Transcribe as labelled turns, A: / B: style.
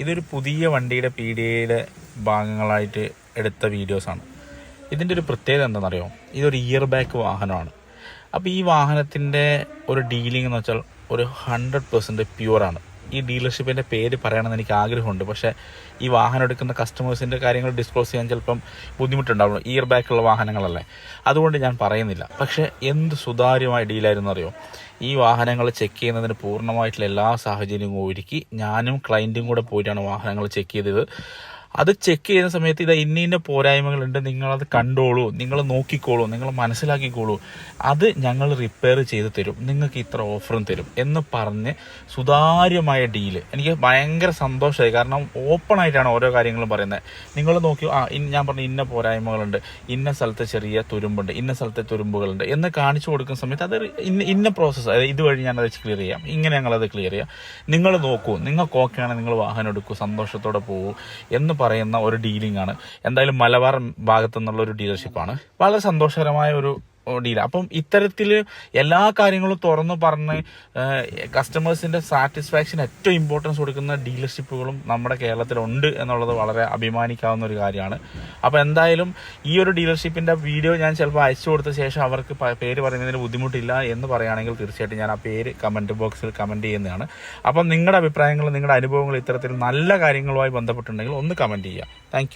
A: ഇതൊരു പുതിയ വണ്ടിയുടെ പി ഡി എയുടെ ഭാഗങ്ങളായിട്ട് എടുത്ത വീഡിയോസാണ് ഇതിന്റെ ഒരു പ്രത്യേകത എന്താണെന്നറിയോ? ഇതൊരു ഇയർ ബാക്ക് വാഹനമാണ്. അപ്പോൾ ഈ വാഹനത്തിന്റെ ഒരു ഡീലിംഗ് എന്ന് വെച്ചാൽ ഒരു ഹൺഡ്രഡ് പെർസെന്റ് പ്യുവറാണ് ഈ ഡീലർഷിപ്പിന്റെ പേര് പറയണമെന്ന് എനിക്ക് ആഗ്രഹമുണ്ട്. പക്ഷേ ഈ വാഹനം എടുക്കുന്ന കസ്റ്റമേഴ്സിന്റെ കാര്യങ്ങൾ ഡിസ്ക്ലോസ് ചെയ്യാൻ ചിലപ്പം ബുദ്ധിമുട്ടുണ്ടാവും. ഇയർ ബാക്കുള്ള വാഹനങ്ങളല്ലേ. അതുകൊണ്ട് ഞാൻ പറയുന്നില്ല. പക്ഷേ എന്ത് സുതാര്യമായ ഡീലായിരുന്നു അറിയോ ഈ വാഹനങ്ങൾ ചെക്ക് ചെയ്യുന്നതിന് പൂർണമായിട്ടുള്ള എല്ലാ സാഹചര്യവും ഒരുക്കി ഞാനും ക്ലയന്റും കൂടെ പോയിട്ടാണ് വാഹനങ്ങൾ ചെക്ക് ചെയ്തത്. അത് ചെക്ക് ചെയ്യുന്ന സമയത്ത് ഇത് ഇന്ന ഇന്ന പോരായ്മകളുണ്ട് നിങ്ങളത് കണ്ടോളൂ നിങ്ങൾ നോക്കിക്കോളൂ നിങ്ങൾ മനസ്സിലാക്കിക്കോളൂ. അത് ഞങ്ങൾ റിപ്പയർ ചെയ്ത് തരും നിങ്ങൾക്ക് ഇത്ര ഓഫറും തരും എന്ന് പറഞ്ഞ് സുതാര്യമായ ഡീൽ എനിക്ക് ഭയങ്കര സന്തോഷമായി. കാരണം ഓപ്പൺ ആയിട്ടാണ് ഓരോ കാര്യങ്ങളും പറയുന്നത്. നിങ്ങൾ നോക്കി ആ ഞാൻ പറഞ്ഞു ഇന്ന പോരായ്മകളുണ്ട് ഇന്ന സ്ഥലത്ത് ചെറിയ തുരുമ്പുണ്ട് ഇന്ന സ്ഥലത്തെ തുരുമ്പുകളുണ്ട് എന്ന് കാണിച്ചു കൊടുക്കുന്ന സമയത്ത് അത് ഇന്ന ഇന്ന പ്രോസസ്സ് അതായത് ഇതുവഴി ഞാനത് ക്ലിയർ ചെയ്യാം ഇങ്ങനെ ഞങ്ങളത് ക്ലിയർ ചെയ്യാം. നിങ്ങൾ നോക്കൂ നിങ്ങൾക്ക് ഓക്കെ ആണ് നിങ്ങൾ വാഹനം എടുക്കൂ സന്തോഷത്തോടെ പോകൂ എന്ന് പറയുന്ന ഒരു ഡീലിംഗ് ആണ്. എന്തായാലും മലബാർ ഭാഗത്തു നിന്നുള്ള ഒരു ഡീലർഷിപ്പാണ്. വളരെ സന്തോഷകരമായ ഒരു ഡീൽ അപ്പം ഇത്തരത്തിൽ എല്ലാ കാര്യങ്ങളും തുറന്നു പറഞ്ഞ് കസ്റ്റമേഴ്സിന്റെ സാറ്റിസ്ഫാക്ഷൻ ഏറ്റവും ഇമ്പോർട്ടൻസ് കൊടുക്കുന്ന ഡീലർഷിപ്പുകളും നമ്മുടെ കേരളത്തിലുണ്ട് എന്നുള്ളത് വളരെ അഭിമാനിക്കാവുന്ന ഒരു കാര്യമാണ്. അപ്പോൾ എന്തായാലും ഈ ഒരു ഡീലർഷിപ്പിന്റെ വീഡിയോ ഞാൻ ചിലപ്പോൾ അയച്ചു കൊടുത്ത ശേഷം അവർക്ക് പേര് പറയുന്നതിന് ബുദ്ധിമുട്ടില്ല എന്ന് പറയുകയാണെങ്കിൽ തീർച്ചയായിട്ടും ഞാൻ ആ പേര് കമന്റ് ബോക്സിൽ കമന്റ് ചെയ്യുന്നതാണ്. അപ്പം നിങ്ങളുടെ അഭിപ്രായങ്ങൾ നിങ്ങളുടെ അനുഭവങ്ങൾ ഇത്തരത്തിൽ നല്ല കാര്യങ്ങളുമായി ബന്ധപ്പെട്ടുണ്ടെങ്കിൽ ഒന്ന് കമന്റ് ചെയ്യുക. താങ്ക്